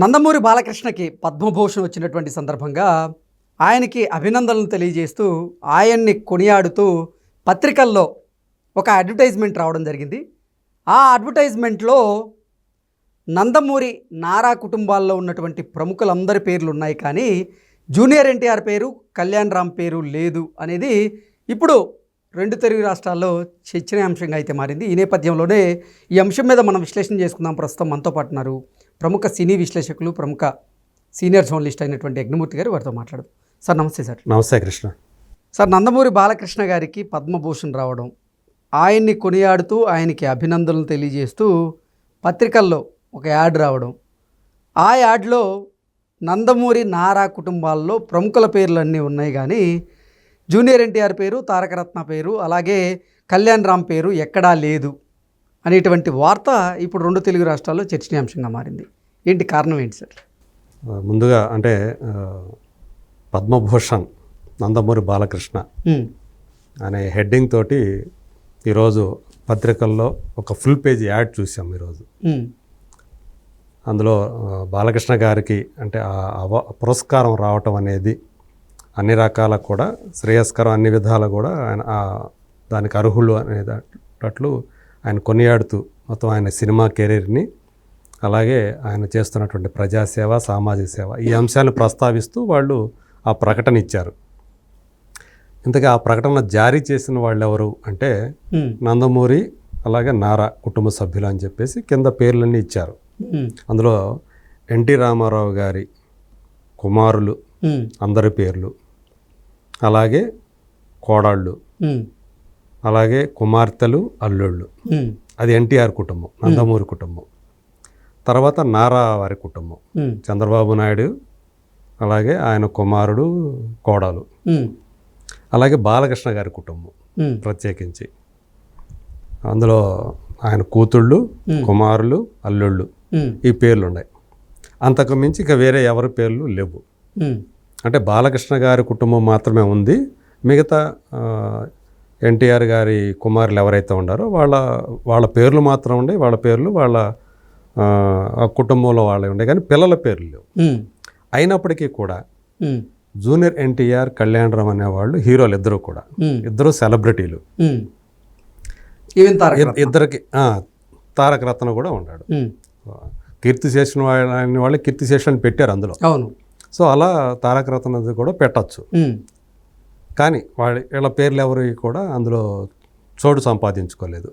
నందమూరి బాలకృష్ణకి పద్మభూషణ్ వచ్చినటువంటి సందర్భంగా ఆయనకి అభినందనలు తెలియజేస్తూ ఆయన్ని కొనియాడుతూ పత్రికల్లో ఒక అడ్వర్టైజ్మెంట్ రావడం జరిగింది. ఆ అడ్వర్టైజ్మెంట్లో నందమూరి నారా కుటుంబాల్లో ఉన్నటువంటి ప్రముఖులందరి పేర్లు ఉన్నాయి కానీ జూనియర్ ఎన్టీఆర్ పేరు కళ్యాణ్ రామ్ పేరు లేదు అనేది ఇప్పుడు రెండు తెలుగు రాష్ట్రాల్లో చర్చనీయాంశంగా అయితే మారింది. ఈ నేపథ్యంలోనే ఈ అంశం మీద మనం విశ్లేషణ చేసుకుందాం. ప్రస్తుతం మనతో పాటున్నారు ప్రముఖ సినీ విశ్లేషకులు ప్రముఖ సీనియర్ జర్నలిస్ట్ అయినటువంటి యజ్ఞమూర్తి గారు వారితో మాట్లాడదు. సార్ నమస్తే సార్. నమస్తే కృష్ణ. సార్ నందమూరి బాలకృష్ణ గారికి పద్మభూషణ్ రావడం ఆయన్ని కొనియాడుతూ ఆయనకి అభినందనలు తెలియజేస్తూ పత్రికల్లో ఒక యాడ్ రావడం ఆ యాడ్లో నందమూరి నారా కుటుంబాల్లో ప్రముఖుల పేర్లు అన్నీ ఉన్నాయి కానీ జూనియర్ ఎన్టీఆర్ పేరు తారకరత్న పేరు అలాగే కళ్యాణ్ రామ్ పేరు ఎక్కడా లేదు. అనేటువంటి వార్త ఇప్పుడు రెండు తెలుగు రాష్ట్రాల్లో చర్చనీయాంశంగా మారింది. ఏంటి కారణం ఏంటి సార్? ముందుగా అంటే పద్మభూషణ్ నందమూరి బాలకృష్ణ అనే హెడ్డింగ్ తోటి ఈరోజు పత్రికల్లో ఒక ఫుల్ పేజ్ యాడ్ చూసాం ఈరోజు. అందులో బాలకృష్ణ గారికి అంటే ఆ అవ పురస్కారం రావటం అనేది అన్ని రకాల కూడా శ్రేయస్కరం అన్ని విధాలు కూడా ఆయన దానికి అర్హులు అనేటట్లు ఆయన కొనియాడుతూ మొత్తం ఆయన సినిమా కెరీర్ని అలాగే ఆయన చేస్తున్నటువంటి ప్రజాసేవ సామాజిక సేవ ఈ అంశాలను ప్రస్తావిస్తూ వాళ్ళు ఆ ప్రకటన ఇచ్చారు. ఇంతగా ఆ ప్రకటన జారీ చేసిన వాళ్ళు ఎవరు అంటే నందమూరి అలాగే నారా కుటుంబ సభ్యులు అని చెప్పేసి కింద పేర్లన్నీ ఇచ్చారు. అందులో ఎన్టీ రామారావు గారి కుమారులు అందరి పేర్లు అలాగే కోడళ్ళు అలాగే కుమార్తెలు అల్లుళ్ళు. అది ఎన్టీఆర్ కుటుంబం నందమూరి కుటుంబం. తర్వాత నారా వారి కుటుంబం చంద్రబాబు నాయుడు అలాగే ఆయన కుమారుడు కోడలు. అలాగే బాలకృష్ణ గారి కుటుంబం ప్రత్యేకించి. అందులో ఆయన కూతుళ్ళు కుమారులు అల్లుళ్ళు ఈ పేర్లు ఉన్నాయి అంతకు మించి ఇక వేరే ఎవరి పేర్లు లేవు. అంటే బాలకృష్ణ గారి కుటుంబం మాత్రమే ఉంది. మిగతా ఎన్టీఆర్ గారి కుమారులు ఎవరైతే ఉన్నారో వాళ్ళ వాళ్ళ పేర్లు మాత్రం ఉండే వాళ్ళ పేర్లు వాళ్ళ కుటుంబంలో వాళ్ళే ఉండే కానీ పిల్లల పేర్లు లేవు. అయినప్పటికీ కూడా జూనియర్ ఎన్టీఆర్ కళ్యాణరామ్ అనేవాళ్ళు హీరోలు ఇద్దరు కూడా. ఇద్దరు సెలబ్రిటీలు. ఇద్దరికి తారక రత్న కూడా ఉన్నాడు. కీర్తి శేషన్ వాళ్ళ వాళ్ళు కీర్తి శేషన్ పెట్టారు అందులో. అవును. సో అలా తారక రత్నది కూడా పెట్టచ్చు. కానీ వాళ్ళ వీళ్ళ పేర్లు ఎవరు కూడా అందులో చోటు సంపాదించుకోలేదు.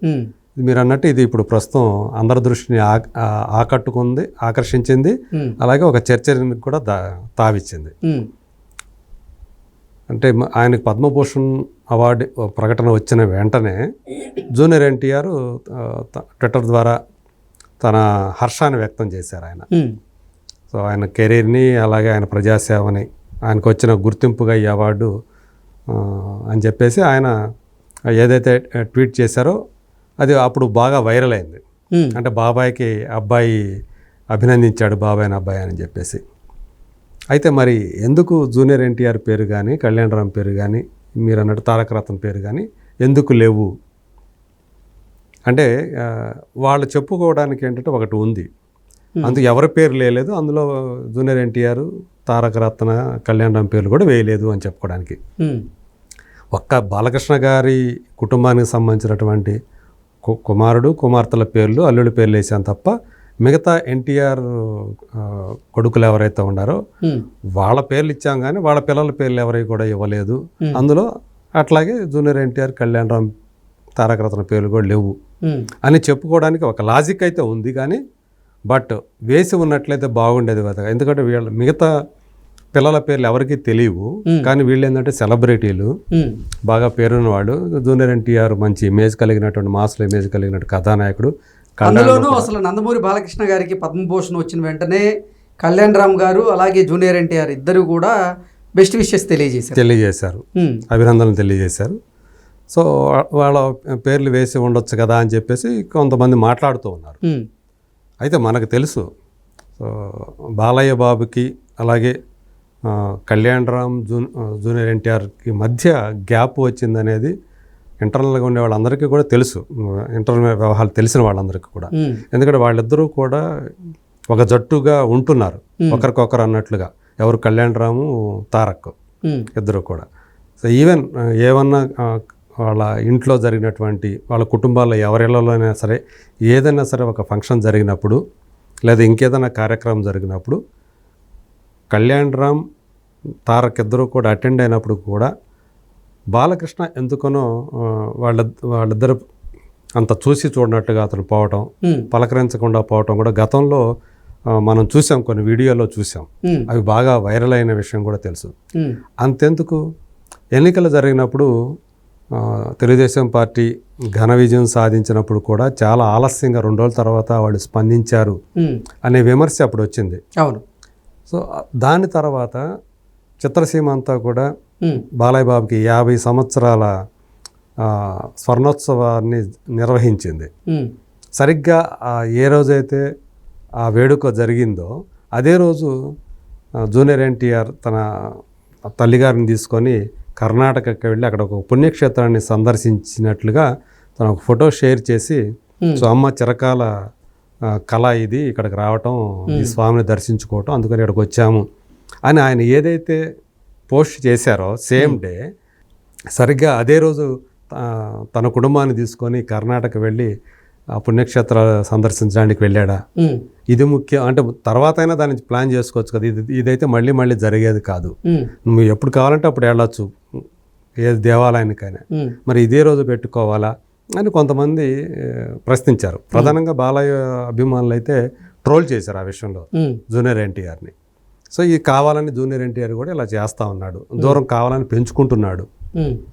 మీరు అన్నట్టు ఇది ఇప్పుడు ప్రస్తుతం అందరి దృష్టిని ఆకట్టుకుంది ఆకర్షించింది. అలాగే ఒక చర్చని కూడా దా తావిచ్చింది. అంటే ఆయనకు పద్మభూషణ్ అవార్డు ప్రకటన వచ్చిన వెంటనే జూనియర్ ఎన్టీఆర్ ట్విట్టర్ ద్వారా తన హర్షాన్ని వ్యక్తం చేశారు ఆయన. సో ఆయన కెరీర్ని అలాగే ఆయన ప్రజాసేవని ఆయనకు వచ్చిన గుర్తింపుగా ఈ అవార్డు అని చెప్పేసి ఆయన ఏదైతే ట్వీట్ చేశారో అది అప్పుడు బాగా వైరల్ అయింది. అంటే బాబాయ్కి అబ్బాయి అభినందించాడు బాబాయ్ని అబ్బాయి అని చెప్పేసి. అయితే మరి ఎందుకు జూనియర్ ఎన్టీఆర్ పేరు కానీ కళ్యాణరామ్ పేరు కానీ మీరు అన్నట్టు తారక రత్న పేరు కానీ ఎందుకు లేవు? అంటే వాళ్ళు చెప్పుకోవడానికి ఏంటంటే ఒకటి ఉంది. అందుకు ఎవరి పేరు లేదు అందులో జూనియర్ ఎన్టీఆర్ తారక రత్న కళ్యాణరామ్ పేర్లు కూడా వేయలేదు అని చెప్పుకోవడానికి. ఒక్క బాలకృష్ణ గారి కుటుంబానికి సంబంధించినటువంటి కుమారుడు కుమార్తెల పేర్లు అల్లుడి పేర్లు వేసాను తప్ప మిగతా ఎన్టీఆర్ కొడుకులు ఎవరైతే ఉన్నారో వాళ్ళ పేర్లు ఇచ్చాం కానీ వాళ్ళ పిల్లల పేర్లు ఎవరికి కూడా ఇవ్వలేదు. అందులో అట్లాగే జూనియర్ ఎన్టీఆర్ కళ్యాణరామ్ తారక రత్న పేర్లు కూడా లేవు అని చెప్పుకోవడానికి ఒక లాజిక్ అయితే ఉంది కానీ బట్ వేసి ఉన్నట్లయితే బాగుండేది కదా. ఎందుకంటే వీళ్ళ మిగతా పిల్లల పేర్లు ఎవరికీ తెలియవు. కానీ వీళ్ళు ఏంటంటే సెలబ్రిటీలు బాగా పేరున్న వాళ్ళు జూనియర్ ఎన్టీఆర్ మంచి ఇమేజ్ కలిగినటువంటి మాసుల ఇమేజ్ కలిగినటువంటి కథానాయకుడు అందులోనూ అసలు నందమూరి బాలకృష్ణ గారికి పద్మభూషణ్ వచ్చిన వెంటనే కళ్యాణ్ రామ్ గారు అలాగే జూనియర్ ఎన్టీఆర్ ఇద్దరు కూడా బెస్ట్ విషెస్ తెలియజేశారు. తెలియజేశారు. అభినందనలు తెలియజేశారు. సో వాళ్ళ పేర్లు వేసి ఉండొచ్చు కదా అని చెప్పేసి కొంతమంది మాట్లాడుతూ ఉన్నారు. అయితే మనకు తెలుసు. సో బాలయ్య బాబుకి అలాగే ఆ, కళ్యాణ్ రామ్ జూన్ జూనియర్ ఎన్టీఆర్కి మధ్య గ్యాప్ వచ్చిందనేది ఇంటర్నల్గా ఉండే వాళ్ళందరికీ కూడా తెలుసు. ఇంటర్నల్ వ్యవహారాలు తెలిసిన వాళ్ళందరికీ కూడా. ఎందుకంటే వాళ్ళిద్దరూ కూడా ఒక జట్టుగా ఉంటున్నారు. ఒకరికొకరు అన్నట్లుగా. ఎవరు కళ్యాణ్ రాము తారక్ ఇద్దరు కూడా. సో ఈవెన్ ఏమన్నా వాళ్ళ ఇంట్లో జరిగినటువంటి వాళ్ళ కుటుంబాల్లో ఎవరిళ్ళలోనైనా సరే ఏదైనా సరే ఒక ఫంక్షన్ జరిగినప్పుడు లేదా ఇంకేదైనా కార్యక్రమం జరిగినప్పుడు కళ్యాణ్ రామ్ తారక్ ఇద్దరు కూడా అటెండ్ అయినప్పుడు కూడా బాలకృష్ణ ఎందుకనో వాళ్ళ వాళ్ళిద్దరు అంత చూసి చూడనట్టుగా అతను పోవటం పలకరించకుండా పోవటం కూడా గతంలో మనం చూసాం కొన్ని వీడియోలో చూసాం. అవి బాగా వైరల్ అయిన విషయం కూడా తెలుసు. అంతెందుకు? ఎన్నికలు జరిగినప్పుడు తెలుగుదేశం పార్టీ ఘన విజయం సాధించినప్పుడు కూడా చాలా ఆలస్యంగా రెండు రోజుల తర్వాత వాళ్ళు స్పందించారు అనే విమర్శ అప్పుడు వచ్చింది. అవును. సో దాని తర్వాత చిత్రసీమ అంతా కూడా బాలయ్య బాబుకి యాభై సంవత్సరాల స్వర్ణోత్సవాన్ని నిర్వహించింది. సరిగ్గా ఏ రోజైతే ఆ వేడుక జరిగిందో అదే రోజు జూనియర్ ఎన్టీఆర్ తన తల్లిగారిని తీసుకొని కర్ణాటకకి వెళ్ళి అక్కడ ఒక పుణ్యక్షేత్రాన్ని సందర్శించినట్లుగా తన ఒక ఫోటో షేర్ చేసి. సో అమ్మ చిరకాల కళ ఇది ఇక్కడికి రావటం ఈ స్వామిని దర్శించుకోవటం అందుకని ఇక్కడికి వచ్చాము. అని ఆయన ఏదైతే పోస్ట్ చేశారో సేమ్ డే సరిగ్గా అదే రోజు తన కుటుంబాన్ని తీసుకొని కర్ణాటక వెళ్ళి ఆ పుణ్యక్షేత్రాలు సందర్శించడానికి వెళ్ళాడా? ఇది ముఖ్యం. అంటే తర్వాత అయినా దాన్ని ప్లాన్ చేసుకోవచ్చు కదా. ఇది ఇదైతే మళ్ళీ మళ్ళీ జరిగేది కాదు. నువ్వు ఎప్పుడు కావాలంటే అప్పుడు వెళ్ళొచ్చు. ఏ దేవాలయానికైనా. మరి ఇదే రోజు పెట్టుకోవాలా అని కొంతమంది ప్రశ్నించారు. ప్రధానంగా బాలయ్య అభిమానులు అయితే ట్రోల్ చేశారు ఆ విషయంలో జూనియర్ ఎన్టీఆర్ని. సో ఇది కావాలని జూనియర్ ఎన్టీఆర్ కూడా ఇలా చేస్తూ ఉన్నాడు. దూరం కావాలని పెంచుకుంటున్నాడు.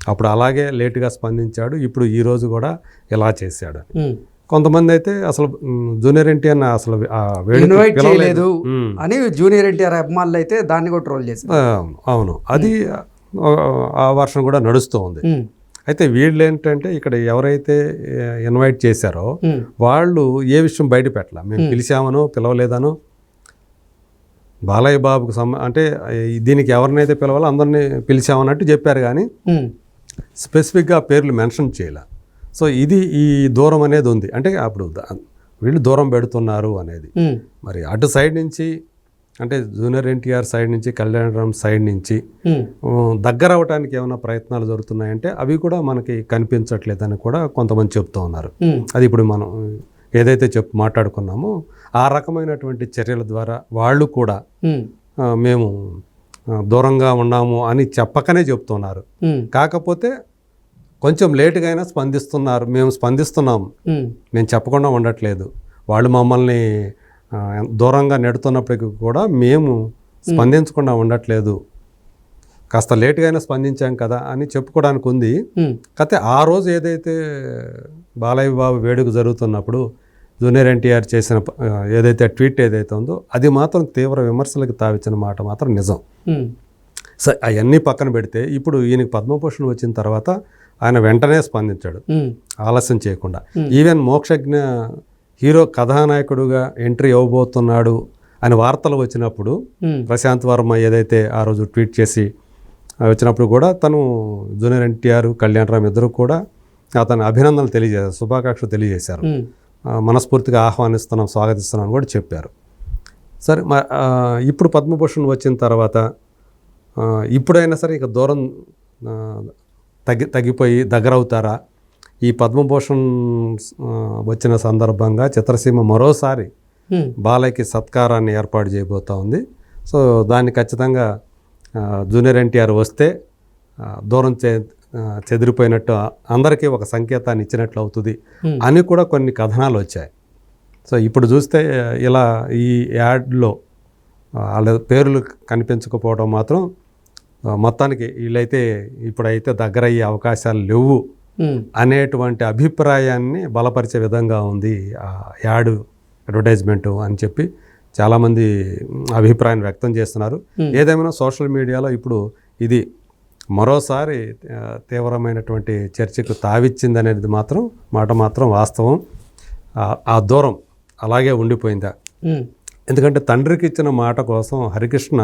అప్పుడు అలాగే లేటుగా స్పందించాడు. ఇప్పుడు ఈ రోజు కూడా ఇలా చేశాడు. కొంతమంది అయితే అసలు జూనియర్ ఎన్టీఆర్ అసలు ఇన్వైట్. చేయలేదు. అని జూనియర్ ఎన్టీఆర్ అభిమానులు అయితే దాన్ని కూడా ట్రోల్ చేశారు. అవును అది ఆ, వర్షం కూడా నడుస్తూ ఉంది అయితే వీళ్ళు ఏంటంటే ఇక్కడ ఎవరైతే ఇన్వైట్ చేశారో వాళ్ళు ఏ విషయం బయట పెట్టాల. మేము పిలిచామనో పిలవలేదనో బాలయ్య బాబుకు సంబ అంటే దీనికి ఎవరినైతే పిలవాలో అందరినీ పిలిచామన్నట్టు చెప్పారు కానీ స్పెసిఫిక్గా పేర్లు మెన్షన్ చేయాల. సో ఇది ఈ దూరం అనేది ఉంది. అంటే అప్పుడు వీళ్ళు దూరం పెడుతున్నారు అనేది. మరి అటు సైడ్ నుంచి అంటే జూనియర్ ఎన్టీఆర్ సైడ్ నుంచి కళ్యాణరామ్ సైడ్ నుంచి దగ్గర అవడానికి ఏమైనా ప్రయత్నాలు జరుగుతున్నాయంటే అవి కూడా మనకి కనిపించట్లేదని కూడా కొంతమంది చెప్తూ ఉన్నారు. అది ఇప్పుడు మనం ఏదైతే చెప్పు మాట్లాడుకున్నామో ఆ రకమైనటువంటి చర్యల ద్వారా వాళ్ళు కూడా మేము దూరంగా ఉన్నాము అని చెప్పకనే చెప్తున్నారు. కాకపోతే కొంచెం లేటుగా అయినా స్పందిస్తున్నారు. మేము స్పందిస్తున్నాం. మేము చెప్పకుండా ఉండట్లేదు. వాళ్ళు మమ్మల్ని దూరంగా నెడుతున్నప్పటికీ కూడా మేము స్పందించకుండా ఉండట్లేదు. కాస్త లేటుగా అయినా స్పందించాం కదా అని చెప్పుకోవడానికి ఉంది. కాకపోతే ఆ రోజు ఏదైతే బాలయ్య బాబు వేడుక జరుగుతున్నప్పుడు జూనియర్ ఎన్టీఆర్ చేసిన ఏదైతే ట్వీట్ ఏదైతే ఉందో అది మాత్రం తీవ్ర విమర్శలకు తావిచ్చిన మాట మాత్రం నిజం. సరే అవన్నీ పక్కన పెడితే ఇప్పుడు ఈయనకి పద్మభూషణ్ వచ్చిన తర్వాత ఆయన వెంటనే స్పందించాడు. ఆలస్యం చేయకుండా. ఈవెన్ మోక్షజ్ఞ హీరో కథానాయకుడుగా ఎంట్రీ ఇవ్వబోతున్నాడు అని వార్తలు వచ్చినప్పుడు ప్రశాంత్ వర్మ ఏదైతే ఆ రోజు ట్వీట్ చేసి వచ్చినప్పుడు కూడా తను జూనియర్ ఎన్టీఆర్ కళ్యాణ్ రామ్ ఇద్దరు కూడా అతను అభినందనలు తెలియజేశారు శుభాకాంక్షలు తెలియజేశారు. మనస్ఫూర్తిగా ఆహ్వానిస్తున్నాం స్వాగతిస్తున్నాం అని కూడా చెప్పారు. సరే ఇప్పుడు పద్మభూషణ్ వచ్చిన తర్వాత ఇప్పుడైనా సరే ఇక దూరం తగ్గి తగ్గిపోయి దగ్గర అవుతారా ఈ పద్మభూషణ్ వచ్చిన సందర్భంగా చిత్రసీమ మరోసారి బాలయ్యకి సత్కారాన్ని ఏర్పాటు చేయబోతా ఉంది. సో దాన్ని ఖచ్చితంగా జూనియర్ ఎన్టీఆర్ వస్తే దూరం చే చెదిరిపోయినట్టు అందరికీ ఒక సంకేతాన్ని ఇచ్చినట్లు అవుతుంది. అని కూడా కొన్ని కథనాలు వచ్చాయి. సో ఇప్పుడు చూస్తే ఇలా ఈ యాడ్లో వాళ్ళ పేర్లు కనిపించకపోవడం మాత్రం మొత్తానికి వీళ్ళైతే ఇప్పుడైతే దగ్గర అయ్యే అవకాశాలు లేవు అనేటువంటి అభిప్రాయాన్ని బలపరిచే విధంగా ఉంది ఆ యాడ్ అడ్వర్టైజ్మెంట్ అని చెప్పి చాలామంది మ్, అభిప్రాయం వ్యక్తం చేస్తున్నారు. ఏదేమైనా సోషల్ మీడియాలో ఇప్పుడు ఇది మరోసారి తీవ్రమైనటువంటి చర్చకు తావిచ్చింది అనేది మాత్రం మాట మాత్రం వాస్తవం. ఆ- దూరం అలాగే ఉండిపోయిందా? ఎందుకంటే తండ్రికి ఇచ్చిన మాట కోసం హరికృష్ణ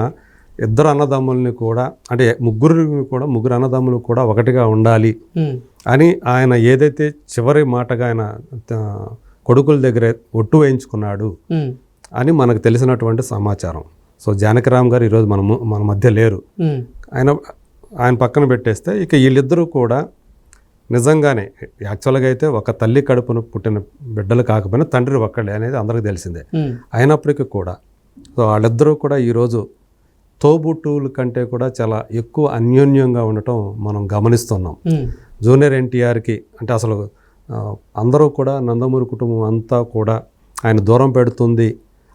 ఇద్దరు అన్నదమ్ముల్ని కూడా అంటే ముగ్గురిని కూడా ముగ్గురు అన్నదమ్ములు కూడా ఒకటిగా ఉండాలి అని ఆయన ఏదైతే చివరి మాటగా ఆయన కొడుకుల దగ్గర ఒట్టు వేయించుకున్నాడు అని మనకు తెలిసినటువంటి సమాచారం. సో జానకిరామ్ గారు ఈరోజు మన ము- మన మధ్య లేరు. ఆయన ఆయన పక్కన పెట్టేస్తే ఇక వీళ్ళిద్దరూ కూడా నిజంగానే యాక్చువల్గా అయితే ఒక తల్లి కడుపున పుట్టిన బిడ్డలు కాకపోయినా తండ్రి ఒక్కడే అనేది అందరికీ తెలిసిందే. అయినప్పటికీ కూడా సో వాళ్ళిద్దరూ కూడా ఈరోజు తోబుట్టువుల కంటే కూడా చాలా ఎక్కువ అన్యోన్యంగా ఉండటం మనం గమనిస్తున్నాం. జూనియర్ ఎన్టీఆర్కి అంటే అసలు అందరూ కూడా నందమూరి కుటుంబం అంతా కూడా ఆయన దూరం పెడుతుంది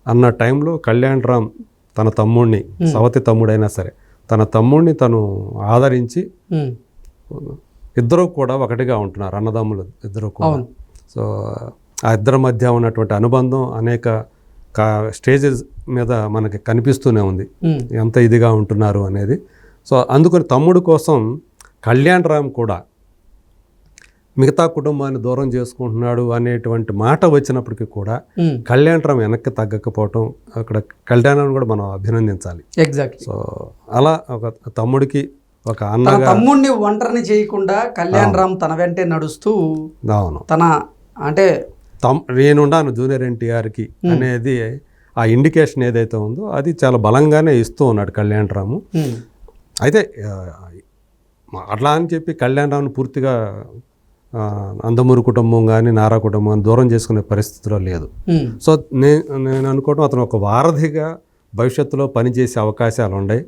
అన్న టైంలో కళ్యాణ్ రామ్ తన తమ్ముడిని సవతి తమ్ముడైనా సరే తన తమ్ముడిని తను ఆదరించి ఇద్దరు కూడా ఒకటిగా ఉంటున్నారు అన్నదమ్ములు ఇద్దరు కూడా. సో ఆ ఇద్దరి మధ్య ఉన్నటువంటి అనుబంధం అనేక కా స్టేజెస్ మీద మనకి కనిపిస్తూనే ఉంది. ఎంత ఇదిగా ఉంటున్నారు అనేది. సో అందుకని తమ్ముడు కోసం కళ్యాణ్ రామ్ కూడా మిగతా కుటుంబాన్ని దూరం చేసుకుంటున్నాడు అనేటువంటి మాట వచ్చినప్పటికీ కూడా ఉమ్, కళ్యాణ్ రామ్ వెనక్కి తగ్గకపోవటం అక్కడ కళ్యాణ్ రామ్ కూడా మనం అభినందించాలి. ఎగ్జాక్ట్లీ సో అలా ఒక తమ్ముడికి ఒక తన అన్నగా తమ్ముడిని ఒంటరిని చేయకుండా కళ్యాణ్ రామ్ తన వెంటే నడుస్తూ అవును. తన అంటే తమ్ నేనున్నాను జూనియర్ ఎన్టీఆర్కి అనేది ఆ ఇండికేషన్ ఏదైతే ఉందో అది చాలా బలంగానే ఇస్తూ ఉన్నాడు కళ్యాణ్ రాము ఉమ్, అయితే అట్లా అని చెప్పి కళ్యాణ్ రావుని పూర్తిగా ఆ, నందమూరి కుటుంబం కానీ నారా కుటుంబం కానీ దూరం చేసుకునే పరిస్థితిలో లేదు. సో నే నేను అనుకోవడం అతను ఒక వారధిగా భవిష్యత్తులో పనిచేసే అవకాశాలు ఉన్నాయి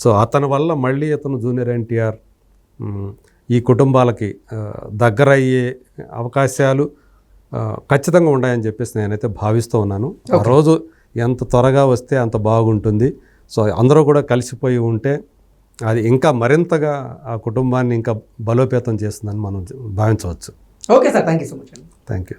సో అతని వల్ల మళ్ళీ అతను జూనియర్ ఎన్టీఆర్ ఈ కుటుంబాలకి దగ్గరయ్యే అవకాశాలు ఖచ్చితంగా ఉన్నాయని చెప్పేసి నేనైతే భావిస్తూ ఉన్నాను. ఆ రోజు ఎంత త్వరగా వస్తే అంత బాగుంటుంది. సో అందరూ కూడా కలిసిపోయి ఉంటే అది ఇంకా మరింతగా ఆ కుటుంబాన్ని ఇంకా బలోపేతం చేస్తుందని మనం భావించవచ్చు. Okay sir. Thank you so much thank you